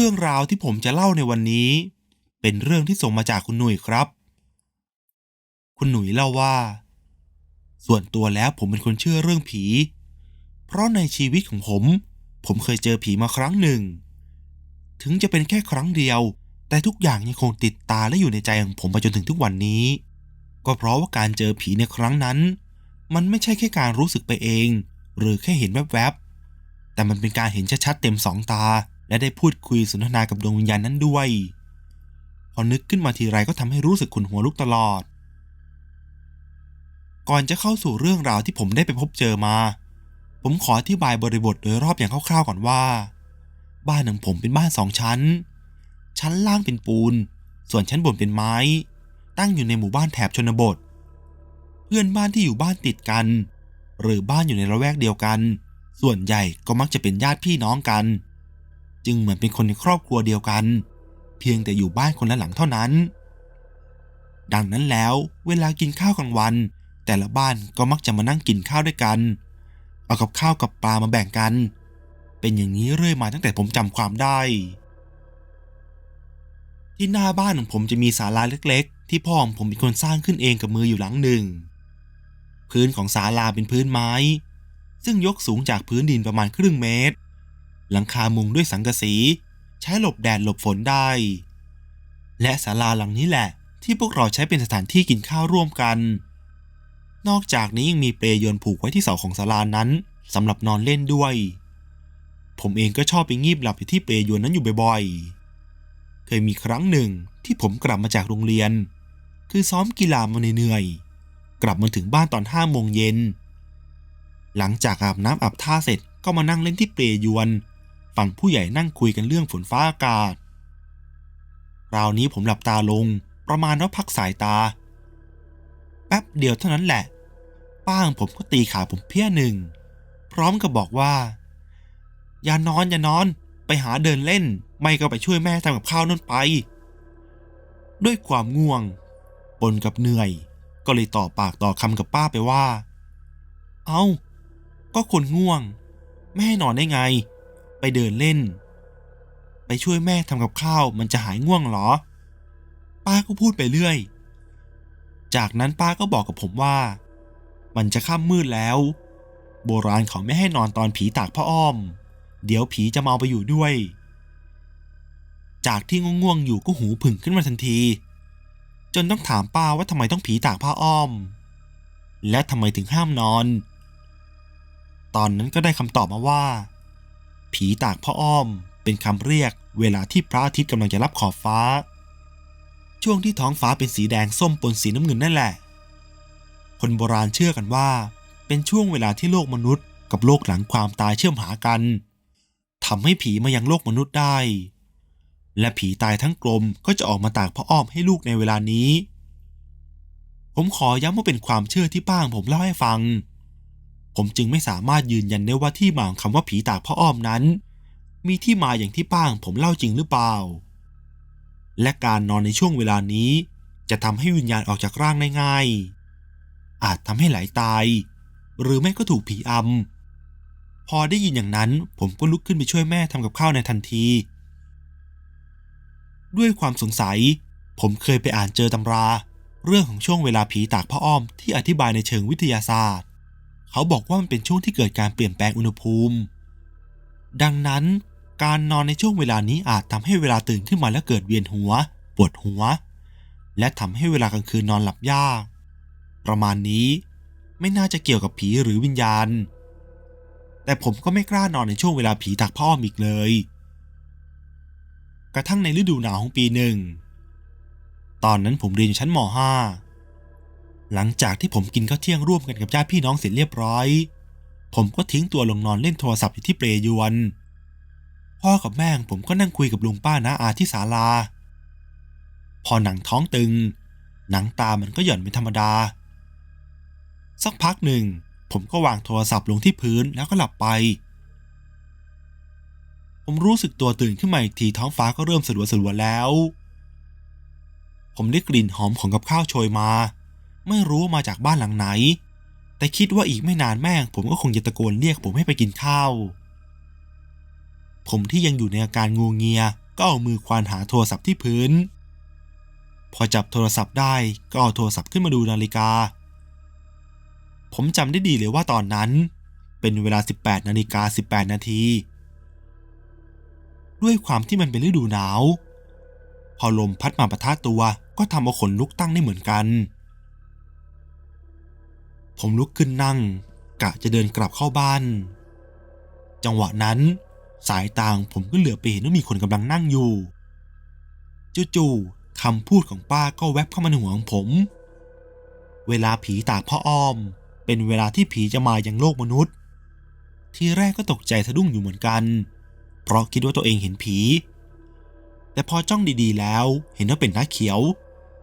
เรื่องราวที่ผมจะเล่าในวันนี้ เป็นเรื่องที่ส่งมาจากคุณหนุ่ยครับ คุณหนุ่ยเล่าว่า ส่วนตัวแล้วผมเป็นคนเชื่อเรื่องผี เพราะในชีวิตของผม ผมเคยเจอผีมาครั้งหนึ่ง ถึงจะเป็นแค่ครั้งเดียว แต่ทุกอย่างยังคงติดตาและอยู่ในใจของผมมาจนถึงทุกวันนี้ ก็เพราะว่าการเจอผีในครั้งนั้น มันไม่ใช่แค่การรู้สึกไปเอง หรือแค่เห็นแวบๆแต่มันเป็นการเห็นชัดๆเต็มสองตา และได้พูดคุยสนทนากับดวงวิญญาณนั้นด้วย พอนึกขึ้นมาทีไรก็ทำให้รู้สึกขุนหัวลุกตลอด ก่อนจะเข้าสู่เรื่องราวที่ผมได้ไปพบเจอมา ผมขออธิบายบริบทโดยรอบอย่างคร่าวๆก่อนว่า บ้านของผมเป็นบ้านสองชั้น ชั้นล่างเป็นปูน ส่วนชั้นบนเป็นไม้ ตั้งอยู่ในหมู่บ้านแถบชนบท เพื่อนบ้านที่อยู่บ้านติดกัน หรือบ้านอยู่ในละแวกเดียวกัน ส่วนใหญ่ก็มักจะเป็นญาติพี่น้องกัน จึงเหมือนเป็นคนในครอบครัวเดียวกัน เพียงแต่อยู่บ้านคนละหลังเท่านั้น ดังนั้นแล้วเวลากินข้าวกลางวัน แต่ละบ้านก็มักจะมานั่งกินข้าวด้วยกัน เอากับข้าวกับปลามาแบ่งกัน เป็นอย่างนี้เรื่อยมาตั้งแต่ผมจำความได้ ที่หน้าบ้านของผมจะมีศาลาเล็ก ๆ ที่พ่อของผมเป็นคนสร้างขึ้นเองกับมืออยู่หลังหนึ่ง พื้นของศาลาเป็นพื้นไม้ ซึ่งยกสูงจากพื้นดินประมาณครึ่งเมตร หลังคามุงด้วยสังกะสี ใช้หลบแดดหลบฝนได้ และศาลาหลังนี้แหละ ที่พวกเราใช้เป็นสถานที่กินข้าวร่วมกัน นอกจากนี้ยังมีเปลยนผูกไว้ที่เสาของศาลานั้นสำหรับนอนเล่นด้วย ผมเองก็ชอบไปงีบหลับอยู่ที่เปลยนนั้นอยู่บ่อยๆ เคยมีครั้งหนึ่งที่ผมกลับมาจากโรงเรียน คือซ้อมกีฬามาเหนื่อยๆกลับมาถึงบ้านตอนห้าโมงเย็น หลังจากอาบน้ำอาบท่าเสร็จก็มานั่งเล่นที่เปลยวน ฟังผู้ใหญ่นั่งคุยกันเรื่องฝนฟ้าอากาศคราวนี้ผมหลับตาลงประมาณว่าพักสายตา แป๊บเดียวเท่านั้นแหละป้าของผมก็ตีขาผมเพี้ยหนึ่ง พร้อมกับบอกว่า อย่านอนอย่านอนไปหาเดินเล่น ไม่ก็ไปช่วยแม่ทำกับข้าวนั่นไป ด้วยความง่วงปนกับเหนื่อย ก็เลยต่อปากต่อคำกับป้าไปว่า เอา้า ก็คนง่วงแม่ให้นอนได้ไง ไปเดินเล่น ไปช่วยแม่ทำกับข้าวมันจะหายง่วงเหรอ ป้าก็พูดไปเรื่อย จากนั้นป้าก็บอกกับผมว่า มันจะค่ำมืดแล้ว โบราณเขาไม่ให้นอนตอนผีตากผ้าอ้อม เดี๋ยวผีจะมาเอาไปอยู่ด้วย จากที่ง่วงๆอยู่ก็หูผึ่งขึ้นมาทันที จนต้องถามป้าว่าทำไมต้องผีตากผ้าอ้อม และทำไมถึงห้ามนอน ตอนนั้นก็ได้คำตอบมาว่า ผีตากผ้าอ้อม เป็นคำเรียกเวลาที่พระอาทิตย์กำลังจะรับขอบฟ้า ช่วงที่ท้องฟ้าเป็นสีแดงส้มปนสีน้ำเงินนั่นแหละ คนโบราณเชื่อกันว่า เป็นช่วงเวลาที่โลกมนุษย์ กับโลกหลังความตายเชื่อมหากันทำให้ผีมายังโลกมนุษย์ได้ และผีตายทั้งกลมก็จะออกมาตากผ้าอ้อมให้ลูกในเวลานี้ ผมขอย้ำว่าเป็นความเชื่อที่ป้าของผมเล่าให้ฟัง ผมจึงไม่สามารถยืนยันได้ว่าที่มาของคำว่าผีตากผ้าอ้อมนั้น มีที่มาอย่างที่ป้างผมเล่าจริงหรือเปล่า และการนอนในช่วงเวลานี้ จะทำให้วิญญาณออกจากร่างได้ง่าย อาจทำให้ไหลาตาย หรือไม่ก็ถูกผีอำพอได้ยินอย่างนั้นผมก็ลุกขึ้นไปช่วยแม่ทำกับข้าวในทันที ด้วยความสงสัย ผมเคยไปอ่านเจอตำรา เรื่องของช่วงเวลาผีตากผ้าอ้อมที่อธิบายในเชิงวิทยาศาสตร์ เขาบอกว่ามันเป็นช่วงที่เกิดการเปลี่ยนแปลงอุณหภูมิ ดังนั้น การนอนในช่วงเวลานี้อาจทำให้เวลาตื่นขึ้นมาแล้วเกิดเวียนหัว ปวดหัว และทำให้เวลากลางคืนนอนหลับยาก ประมาณนี้ไม่น่าจะเกี่ยวกับผีหรือวิญญาณ แต่ผมก็ไม่กล้านอนในช่วงเวลาผีตักพ่ออีกเลย กระทั่งในฤดูหนาวของปีหนึ่ง ตอนนั้นผมเรียนอยู่ชั้นม .5 หลังจากที่ผมกินข้าวเที่ยงร่วมกันกับญาติพี่น้องเสร็จเรียบร้อย ผมก็ทิ้งตัวลงนอนเล่นโทรศัพท์อยู่ที่เปลยวน พ่อกับแม่ของผมก็นั่งคุยกับลุงป้าน้าอาที่ศาลา พอหนังท้องตึง หนังตามันก็หย่อนเป็นธรรมดา สักพักหนึ่ง ผมก็วางโทรศัพท์ลงที่พื้นแล้วก็หลับไป ผมรู้สึกตัวตื่นขึ้นมาอีกทีท้องฟ้าก็เริ่มสลัวสลัวๆแล้ว ผมได้กลิ่นหอมของกับข้าวโชยมา ไม่รู้มาจากบ้านหลังไหน แต่คิดว่าอีกไม่นานแม่ง ผมก็คงจะตะโกนเรียกผมให้ไปกินข้าว ผมที่ยังอยู่ในอาการงูเงียก็เอามือควานหาโทรศัพท์ที่พื้น พอจับโทรศัพท์ได้ก็เอาโทรศัพท์ขึ้นมาดูนาฬิกา ผมจำได้ดีเลยว่าตอนนั้น เป็นเวลา 18นาฬิกา18 นาทีด้วยความที่มันเป็นฤดูหนาว พอลมพัดมาปะทะตัวก็ทำเอาขนลุกตั้งได้เหมือนกัน ผมลุกขึ้นนั่ง กะจะเดินกลับเข้าบ้าน จังหวะนั้นสายตาของผมก็เหลือไปเห็นว่ามีคนกำลังนั่งอยู่ จู่ๆคำพูดของป้าก็แวบเข้ามาในหัวของผม เวลาผีตากพ่ออ้อม เป็นเวลาที่ผีจะมายังโลกมนุษย์ ทีแรกก็ตกใจสะดุ้งอยู่เหมือนกัน เพราะคิดว่าตัวเองเห็นผี แต่พอจ้องดีๆแล้ว เห็นว่าเป็นน้าเขียว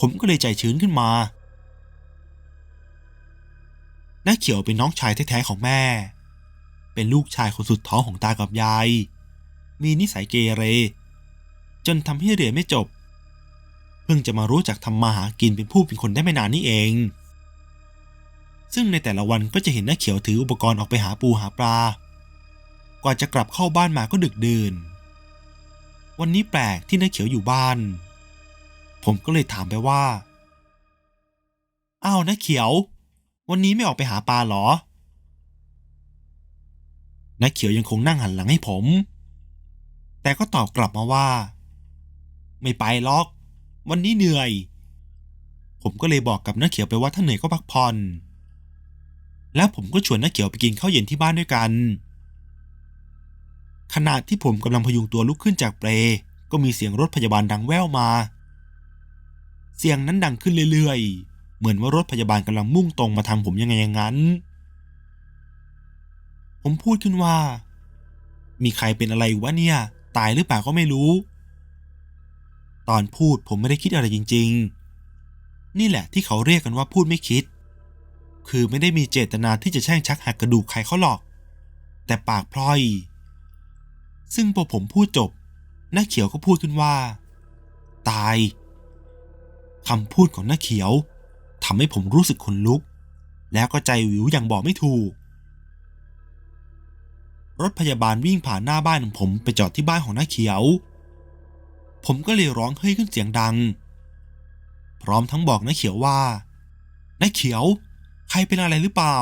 ผมก็เลยใจชื้นขึ้นมา น้าเขียวเป็นน้องชายแท้ๆของแม่ เป็นลูกชายคนสุดท้องของตากับยาย มีนิสัยเกเร จนทำให้เรียนไม่จบ เพิ่งจะมารู้จักทำมาหากินเป็นผู้เป็นคนได้ไม่นานนี่เอง ซึ่งในแต่ละวันก็จะเห็นน้าเขียวถืออุปกรณ์ออกไปหาปูหาปลา กว่าจะกลับเข้าบ้านมาก็ดึกดื่น วันนี้แปลกที่น้าเขียวอยู่บ้าน ผมก็เลยถามไปว่า อ้าวน้าเขียว วันนี้ไม่ออกไปหาปลาเหรอน้าเขียวยังคงนั่งหันหลังให้ผม แต่ก็ตอบกลับมาว่า ไม่ไปหรอก วันนี้เหนื่อย ผมก็เลยบอกกับน้าเขียวไปว่าถ้าเหนื่อยก็พักผ่อน แล้วผมก็ชวนน้าเขียวไปกินข้าวเย็นที่บ้านด้วยกัน ขณะที่ผมกำลังพยุงตัวลุกขึ้นจากเปลก็มีเสียงรถพยาบาลดังแว่วมา เสียงนั้นดังขึ้นเรื่อยๆ เหมือนว่ารถพยาบาลกำลังมุ่งตรงมาทางผมยังไงอย่างนั้น ผมพูดขึ้นว่า มีใครเป็นอะไรวะเนี่ย ตายหรือเปล่าก็ไม่รู้ ตอนพูดผมไม่ได้คิดอะไรจริง ๆ นี่แหละที่เขาเรียกกันว่าพูดไม่คิด คือไม่ได้มีเจตนาที่จะแช่งชักหักกระดูกใครเขาหรอก แต่ปากพลอย ซึ่งพอผมพูดจบน้าเขียวก็พูดขึ้นว่า ตายคำพูดของน้าเขียว ทำให้ผมรู้สึกขนลุก แล้วก็ใจวิวอย่างบอกไม่ถูก รถพยาบาลวิ่งผ่านหน้าบ้านของผมไปจอดที่บ้านของน้าเขียว ผมก็เลยร้องเฮ้ยขึ้นเสียงดัง พร้อมทั้งบอกน้าเขียวว่าน้าเขียว ใครเป็นอะไรหรือเปล่า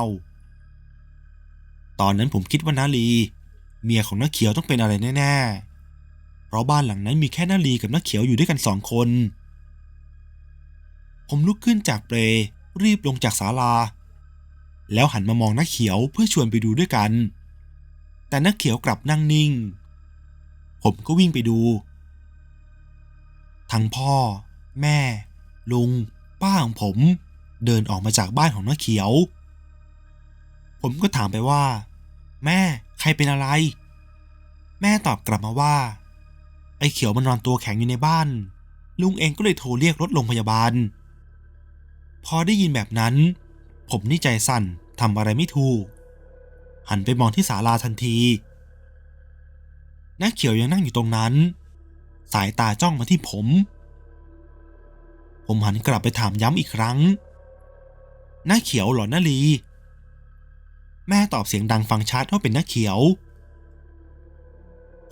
ตอนนั้นผมคิดว่านาลี เมียของน้าเขียวต้องเป็นอะไรแน่ๆ เพราะบ้านหลังนั้นมีแค่นาลีกับน้าเขียวอยู่ด้วยกันสองคน ผมลุกขึ้นจากเปลรีบลงจากศาลา แล้วหันมามองน้าเขียวเพื่อชวนไปดูด้วยกัน แต่น้าเขียวกลับนั่งนิ่ง ผมก็วิ่งไปดู ทั้งพ่อ แม่ ลุง ป้าของผม เดินออกมาจากบ้านของน้าเขียว ผมก็ถามไปว่า แม่ ใครเป็นอะไร แม่ตอบกลับมาว่า ไอ้เขียวมันนอนตัวแข็งอยู่ในบ้าน ลุงเองก็เลยโทรเรียกรถโรงพยาบาล พอได้ยินแบบนั้น ผมนี่ใจสั่นทำอะไรไม่ถูก หันไปมองที่ศาลาทันทีน้าเขียวยังนั่งอยู่ตรงนั้น สายตาจ้องมาที่ผม ผมหันกลับไปถามย้ำอีกครั้งน้าเขียวหรอนาลี แม่ตอบเสียงดังฟังชัดว่าเป็นน้าเขียว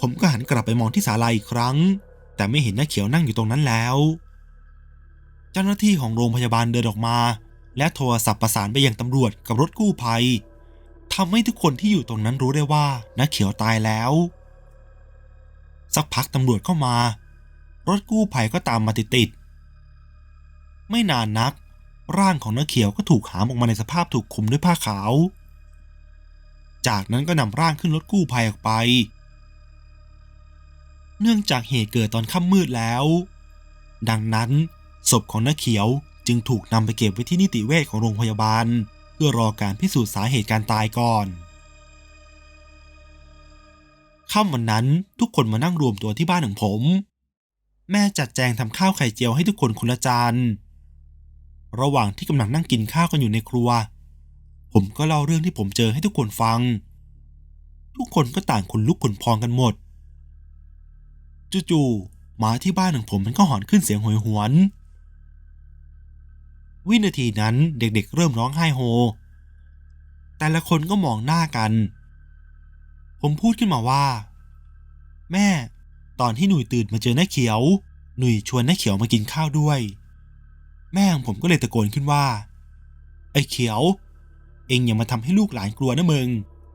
ผมก็หันกลับไปมองที่ศาลาอีกครั้ง แต่ไม่เห็นน้าเขียวนั่งอยู่ตรงนั้นแล้ว เจ้าหน้าที่ของโรงพยาบาลเดินออกมา และโทรศัพท์ประสานไปยังตำรวจกับรถกู้ภัยทำให้ทุกคนที่อยู่ตรงนั้นรู้ได้ว่าน้าเขียวตายแล้ว สักพักตำรวจเข้ามา รถกู้ภัยก็ตามมาติดๆไม่นานนัก ร่างของน้าเขียวก็ถูกหามออกมาในสภาพถูกคลุมด้วยผ้าขาว จากนั้นก็นำร่างขึ้นรถกู้ภัยออกไป เนื่องจากเหตุเกิดตอนค่ำมืดแล้ว ดังนั้น ศพของน้าเขียวจึงถูกนำไปเก็บไว้ที่นิติเวชของโรงพยาบาล เพื่อรอการพิสูจน์สาเหตุการตายก่อนค่ำวันนั้นทุกคนมานั่งรวมตัวที่บ้านของผม แม่จัดแจงทำข้าวไข่เจียวให้ทุกคนคนละจานระหว่างที่กำลังนั่งกินข้าวกันอยู่ในครัว ผมก็เล่าเรื่องที่ผมเจอให้ทุกคนฟัง ทุกคนก็ต่างขนลุกขนพองกันหมดจู่ๆหมาที่บ้านของผมมันก็หอนขึ้นเสียงโหยหวน วินาทีนั้นเด็กๆเริ่มร้องไห้โฮ แต่ละคนก็มองหน้ากัน ผมพูดขึ้นมาว่า แม่ ตอนที่หนุ่ยตื่นมาเจอหน้าเขียว หนุ่ยชวนหน้าเขียวมากินข้าวด้วย แม่ของผมก็เลยตะโกนขึ้นว่า ไอ้เขียว เอ็งอย่ามาทำให้ลูกหลานกลัวนะมึง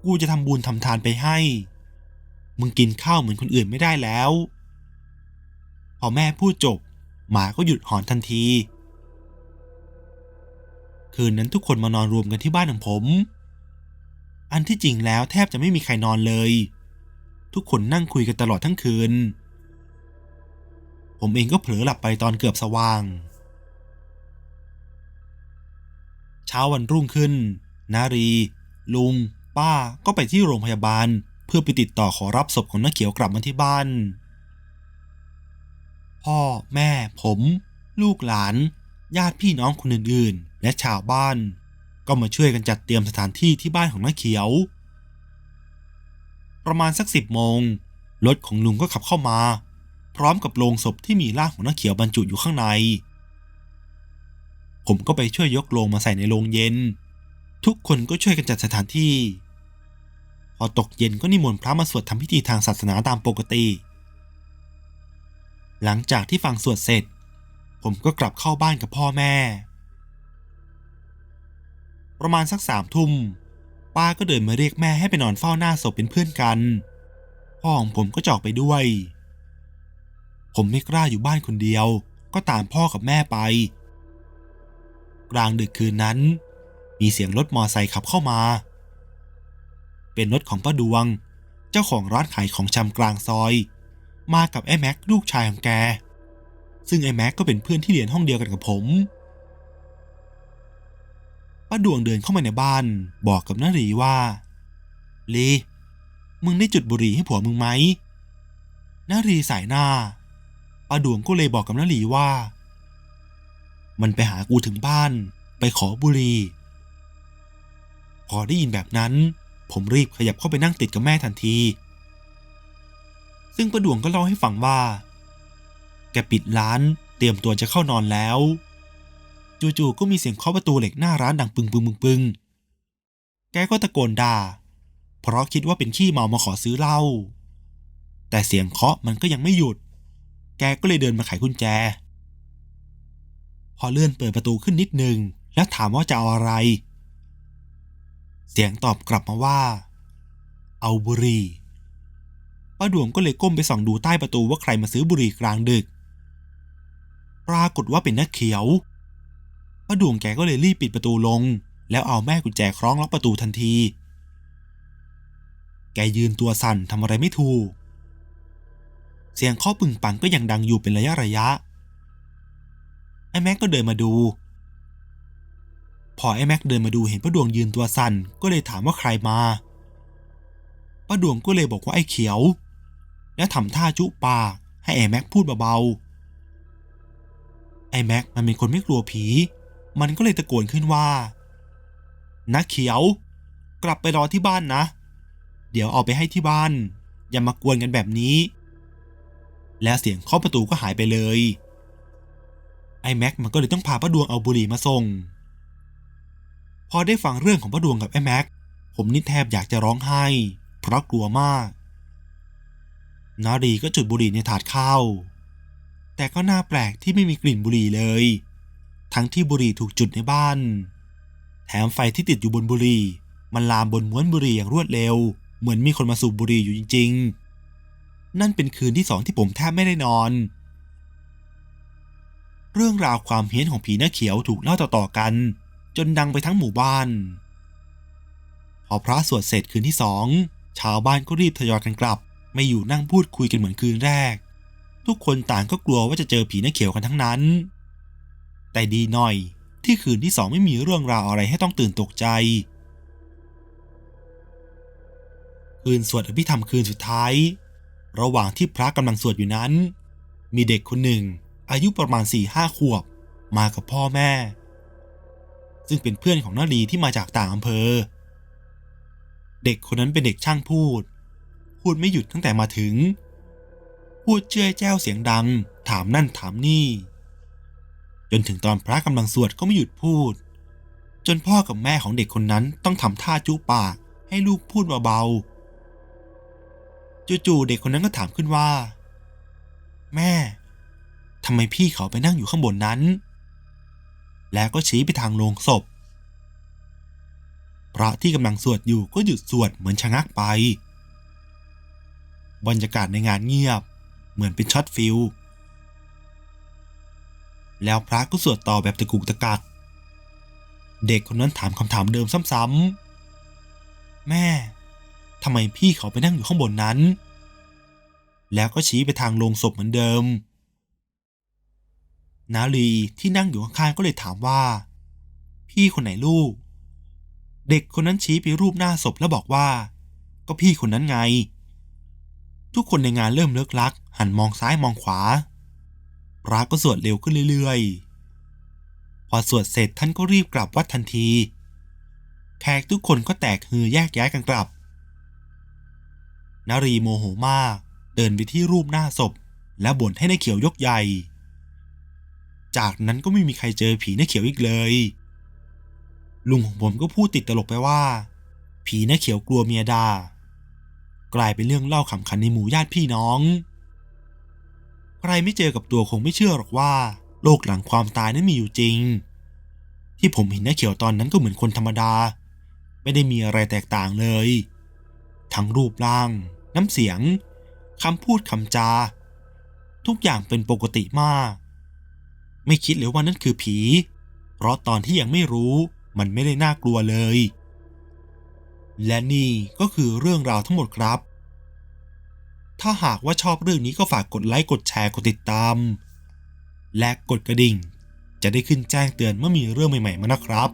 กูจะทำบุญทำทานไปให้ มึงกินข้าวเหมือนคนอื่นไม่ได้แล้ว พอแม่พูดจบ หมาก็หยุดหอนทันที คืนนั้นทุกคนมานอนรวมกันที่บ้านของผม อันที่จริงแล้วแทบจะไม่มีใครนอนเลย ทุกคนนั่งคุยกันตลอดทั้งคืน ผมเองก็เผลอหลับไปตอนเกือบสว่าง เช้าวันรุ่งขึ้น นารี ลุง ป้าก็ไปที่โรงพยาบาล เพื่อไปติดต่อขอรับศพของน้าเขียวกลับมาที่บ้าน พ่อ แม่ ผม ลูกหลาน ญาติพี่น้องคนอื่นๆ และชาวบ้าน ก็มาช่วยกันจัดเตรียมสถานที่ที่บ้านของน้าเขียว ประมาณสักสิบโมงรถของลุงก็ขับเข้ามา พร้อมกับโลงศพที่มีร่างของน้าเขียวบรรจุอยู่ข้างใน ผมก็ไปช่วยยกโลงมาใส่ในโลงเย็น ทุกคนก็ช่วยกันจัดสถานที่ พอตกเย็นก็นิมนต์พระมาสวดทำพิธีทางศาสนาตามปกติ หลังจากที่ฟังสวดเสร็จ ผมก็กลับเข้าบ้านกับพ่อแม่ ประมาณสักสามทุ่มป้าก็เดินมาเรียกแม่ให้ไปนอนเฝ้าหน้าศพเป็นเพื่อนกัน พ่อของผมก็จอกไปด้วย ผมไม่กล้าอยู่บ้านคนเดียว ก็ตามพ่อกับแม่ไป กลางดึกคืนนั้น มีเสียงรถมอไซค์ขับเข้ามา เป็นรถของป้าดวง เจ้าของร้านขายของชำกลางซอย มากับไอ้แม็กลูกชายของแก ซึ่งไอ้แม็กก็เป็นเพื่อนที่เรียนห้องเดียวกันกับผมป้าดวงเดินเข้ามาในบ้าน บอกกับนารีว่าลีมึงได้จุดบุหรี่ให้ผัวมึงไหมนารีสายหน้าป้าดวงก็เลยบอกกับนารีว่า มันไปหากูถึงบ้าน ไปขอบุหรี่พอได้ยินแบบนั้น ผมรีบขยับเข้าไปนั่งติดกับแม่ทันที ซึ่งป้าดวงก็เล่าให้ฟังว่า ปิดร้าน เตรียมตัวจะเข้านอนแล้ว จู่ๆก็มีเสียงเคาะประตูเหล็กหน้าร้านดังปึงปึงปึงปึงแกก็ตะโกนด่า เพราะคิดว่าเป็นขี้เมามาขอซื้อเหล้าแต่เสียงเคาะมันก็ยังไม่หยุด แกก็เลยเดินมาไขกุญแจ พอเลื่อนเปิดประตูขึ้นนิดนึง แล้วถามว่าจะเอาอะไร เสียงตอบกลับมาว่า เอาบุหรี่ป้าดวงก็เลยก้มไปส่องดูใต้ประตูว่าใครมาซื้อบุหรี่กลางดึก ปรากฏว่าเป็นนักเขียวป้าดวงแกก็เลยรีบปิดประตูลง แล้วเอาแม่กุญแจคล้องล็อกประตูทันที แกยืนตัวสั่นทำอะไรไม่ถูก เสียงเคาะปึงปังก็ยังดังอยู่เป็นระยะระยะ ไอ้แม็กก็เดินมาดู พอไอ้แม็กเดินมาดูเห็นป้าดวงยืนตัวสั่นก็เลยถามว่าใครมาป้าดวงก็เลยบอกว่าไอ้เขียว แล้วทำท่าจุปากให้ไอ้แม็กพูดเบาๆ แม็กมันเป็นคนไม่กลัวผี มันก็เลยตะโกนขึ้นว่านักเขียว กลับไปรอที่บ้านนะ เดี๋ยวเอาไปให้ที่บ้าน อย่ามากวนกันแบบนี้ แล้วเสียงเคาะประตูก็หายไปเลยไอ้แม็กมันก็เลยต้องพาป้าดวงเอาบุหรี่มาส่ง พอได้ฟังเรื่องของป้าดวงกับไอ้แม็กผมนี่แทบอยากจะร้องไห้ เพราะกลัวมาก นารีก็จุดบุหรี่ในถาดข้าว แต่ก็น่าแปลกที่ไม่มีกลิ่นบุหรี่เลย ทั้งที่บุหรี่ถูกจุดในบ้าน แถมไฟที่ติดอยู่บนบุหรี่ มันลามบนม้วนบุหรี่อย่างรวดเร็ว เหมือนมีคนมาสูบบุหรี่อยู่จริง ๆ นั่นเป็นคืนที่สองที่ผมแทบไม่ได้นอน เรื่องราวความเฮี้ยนของผีหน้าเขียวถูกเล่าต่อๆกัน จนดังไปทั้งหมู่บ้าน พอพระสวดเสร็จคืนที่สองชาวบ้านก็รีบทยอยกันกลับ ไม่อยู่นั่งพูดคุยกันเหมือนคืนแรก ทุกคนต่างก็กลัวว่าจะเจอผีน้าเขียวกันทั้งนั้น แต่ดีหน่อยที่คืนที่สองไม่มีเรื่องราวอะไรให้ต้องตื่นตกใจ คืนสวดอภิธรรมคืนสุดท้าย ระหว่างที่พระกำลังสวดอยู่นั้น มีเด็กคนหนึ่ง อายุประมาณ4ี่ห้าขวบมากับพ่อแม่ ซึ่งเป็นเพื่อนของนาลีที่มาจากต่างอำเภอ เด็กคนนั้นเป็นเด็กช่างพูด พูดไม่หยุดตั้งแต่มาถึง พูดเจ้ยแจ้วเสียงดัง ถามนั่นถามนี่ จนถึงตอนพระกำลังสวดก็ไม่หยุดพูด จนพ่อกับแม่ของเด็กคนนั้นต้องทำท่าจูปากให้ลูกพูดเบาๆจู่ๆเด็กคนนั้นก็ถามขึ้นว่า แม่ทำไมพี่เขาไปนั่งอยู่ข้างบนนั้น แล้วก็ชี้ไปทางโลงศพพระที่กำลังสวดอยู่ก็หยุดสวดเหมือนชะงักไป บรรยากาศในงานเงียบ เหมือนเป็นช็อตฟิลแล้วพระก็สวดต่อแบบตะกุกตะกักเด็กคนนั้นถามคำถามเดิมซ้ำๆ แม่ ทำไมพี่เขาไปนั่งอยู่ข้างบนนั้น แล้วก็ชี้ไปทางโลงศพเหมือนเดิม นาลีที่นั่งอยู่ข้างๆก็เลยถามว่า พี่คนไหนลูก เด็กคนนั้นชี้ไปรูปหน้าศพแล้วบอกว่า ก็พี่คนนั้นไง ทุกคนในงานเริ่มเลิกลัก หันมองซ้ายมองขวา พระก็สวดเร็วขึ้นเรื่อยๆ พอสวดเสร็จท่านก็รีบกลับวัดทันที แขกทุกคนก็แตกฮือแยกย้ายกันกลับ นารีโมโหมาก เดินไปที่รูปหน้าศพ และบ่นให้นายเขียวยกใหญ่ จากนั้นก็ไม่มีใครเจอผีนายเขียวอีกเลย ลุงของผมก็พูดติดตลกไปว่า ผีนายเขียวกลัวเมียดา กลายเป็นเรื่องเล่าขำขันในหมู่ญาติพี่น้อง ใครไม่เจอกับตัวคงไม่เชื่อหรอกว่า โลกหลังความตายนั้นมีอยู่จริง ที่ผมเห็นน้าเขียวตอนนั้นก็เหมือนคนธรรมดา ไม่ได้มีอะไรแตกต่างเลย ทั้งรูปร่าง น้ำเสียงคำพูดคำจา ทุกอย่างเป็นปกติมาก ไม่คิดเลยว่านั่นคือผี เพราะตอนที่ยังไม่รู้มันไม่ได้น่ากลัวเลย และนี่ก็คือเรื่องราวทั้งหมดครับ ถ้าหากว่าชอบเรื่องนี้ก็ฝากกดไลค์ กดแชร์ กดติดตาม และกดกระดิ่ง จะได้ขึ้นแจ้งเตือนเมื่อมีเรื่องใหม่ๆมานะครับ